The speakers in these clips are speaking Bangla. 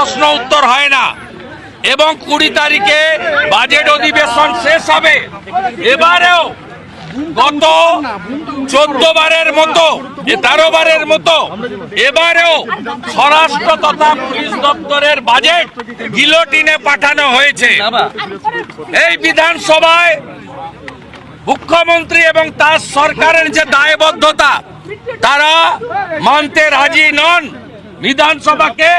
প্রশ্ন উত্তর হয় না। এবং কুড়ি তারিখে বাজেট অধিবেশন শেষ হবে। এবারেও গত চোদ্দ বারের মতো তেরো বারের মতো, এবারেও স্বরাষ্ট্র তথা পুলিশ দপ্তরের বাজেট গিলোটিনে পাঠানো হয়েছে। এই বিধানসভায় মুখ্যমন্ত্রী এবং তার সরকারের যে দায়বদ্ধতা, তারা মানতে রাজি নন। বিধানসভাকে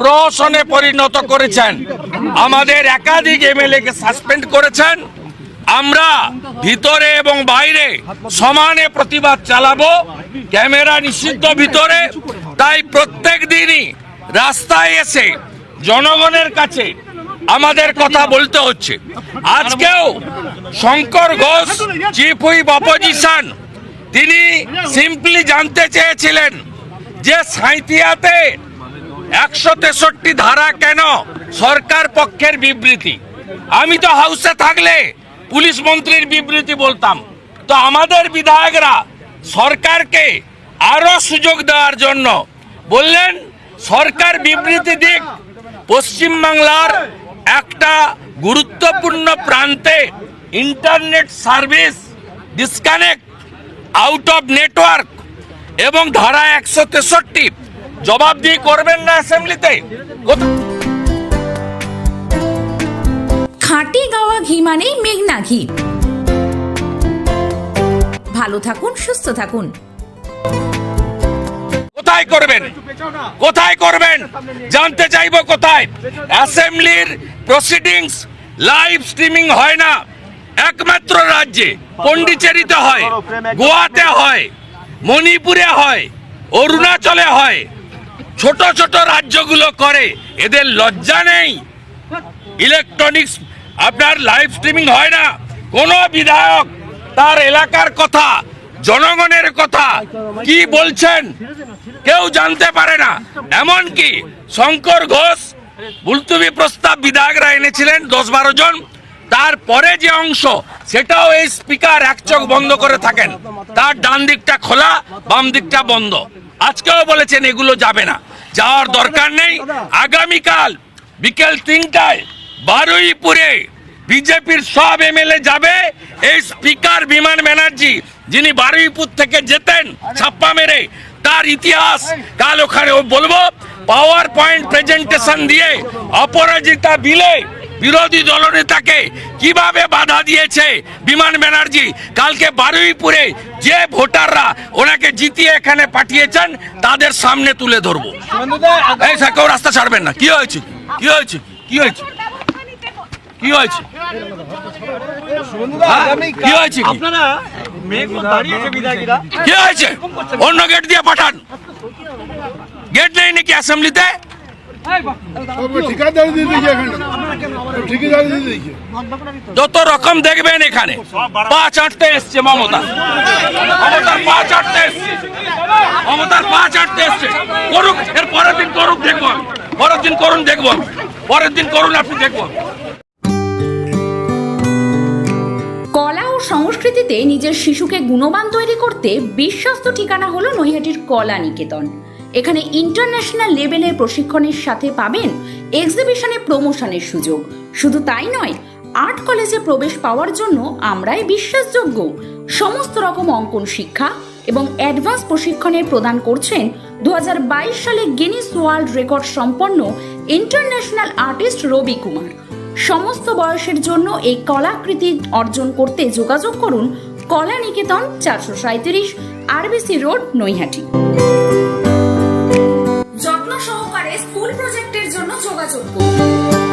প্রহসনে পরিণত করেছেন। আমাদের একাধিক এমএলএ কে সাসপেন্ড করেছেন। আমরা ভিতরে এবং বাইরে সমানে প্রতিবাদ চালাবো, ক্যামেরা নিষিদ্ধ ভিতরে, তাই প্রত্যেক দিনই রাস্তায় এসে জনগণের কাছে আমাদের কথা বলতে হচ্ছে। আজকেও Shankar Ghosh, chief whip opposition, তিনি সিম্পলি জানতে চেয়েছিলেন যে সাঁইথিয়াতে একশো তেষট্টি ধারা কেন সরকার পক্ষের বিবৃতি? আমি তো হাউসে থাকলে পুলিশ মন্ত্রীর বিবৃতি বলতাম। তো আমাদের বিধায়করা সরকারকে আরও সুযোগ দেওয়ার জন্য বললেন, সরকার বিবৃতি দিক পশ্চিমবাংলার একটা গুরুত্বপূর্ণ প্রান্তে internet service disconnect, out of network এবং ধারা একশো তেষট্টি জবাবদিহি করবেন না অ্যাসেম্বলিতে। খাঁটি গাওয়া ঘি মানেই মেঘনা ঘি। ভালো থাকুন সুস্থ থাকুন। কোথায় করবেন? কোথায় করবেন? জানতে চাইব কোথায়? অ্যাসেম্বলির প্রসিডিংস লাইভ স্ট্রিমিং হয় না। একমাত্র রাজ্যে পন্ডিচেরিতে হয় গোয়াতে হয়। মণিপুরে হয়, অরুণাচলে হয়, ছোট ছোট রাজ্যগুলো করে, এদের লজ্জা নেই। ইলেকট্রনিক্স আপনার লাইভ স্ট্রিমিং হয় না। কোন বিধায়ক, তার এলাকার কথা, জনগণের কথা, কি বলছেন, কেউ জানতে পারে না। এমনকি শঙ্কর ঘোষ মুলতুবি প্রস্তাব বিধায়করা এনেছিলেন, দশ বারো জন। তারপরে যে অংশ, সেটাও এই স্পিকার এক চোখ বন্ধ করে থাকেন। তার ডান দিকটা খোলা, বাম দিকটা বন্ধ। আজকেও বলেছেন এগুলো যাবে না। যাওয়ার দরকার নেই। আগামীকাল বিকেল তিনটায় বারুইপুরে বিজেপির সব এমএলএ যাবে। এই স্পিকার বিমান ব্যানার্জি, যিনি বারুইপুর থেকে যেতেন ছাপ্পা মেরে, তার ইতিহাস কাল ওখানে বলব। পাওয়ার পয়েন্ট প্রেজেন্টেশন দিয়ে অপরাজিতা বিলে বিরোধী দলনেতাকে কীভাবে বাধা দিয়েছে বিমান ব্যানার্জি? কালকে বারুইপুরে যে ভোটাররা ওনাকে জিতিয়ে এখানে পাঠিয়েছেন তাদের সামনে তুলে ধরবো। এই কেউ রাস্তা ছাড়বেন না। কি হয়েছে? কি হয়েছে? কি হয়েছে? কি হয়েছে? হ্যাঁ? কি হয়েছে কি? আপনারা মেঘ দাঁড়িয়েছে বিধায়করা। কি হয়েছে? অন্য গেট দিয়ে পাঠান। গেট নেই নাকি অ্যাসেম্বলিতে? ঠিকাদারি দিয়ে যত রকম দেখবেন এখানে পা চাটতে এসছে মমতা। মমতার পা চাটতে এসছে। মমতার পা চাটতে এসছে। করুক এর পরের দিন করুক দেখব আমি। পরের দিন করুন দেখব আমি। পরের দিন করুন আপনি দেখব কলা ও সংস্কৃতিতে নিজের শিশুকে গুণবান তৈরি করতে বিশ্বস্ত ঠিকানা হলো নৈহাটির কলা নিকেতন। এখানে ইন্টারন্যাশনাল লেভেলের প্রশিক্ষণের সাথে পাবেন এক্সিবিশনে প্রমোশনের সুযোগ। শুধু তাই নয় আর্ট কলেজে প্রবেশ পাওয়ার জন্য আমরাই বিশ্বাসযোগ্য। সমস্ত রকম অঙ্কন শিক্ষা এবং অ্যাডভান্স প্রশিক্ষণের প্রদান করছেন দু হাজার বাইশ সালে গিনিস ওয়ার্ল্ড রেকর্ড সম্পন্ন ইন্টারন্যাশনাল আর্টিস্ট রবি কুমার। সমস্ত বয়সের জন্য এই কলাকৃতি অর্জন করতে যোগাযোগ করুন কলা নিকেতন চারশো সাঁত্রিশ আরবিসি রোড নৈহাটি। যত্ন সহকারে স্কুল প্রজেক্টের জন্য যোগাযোগ করুন।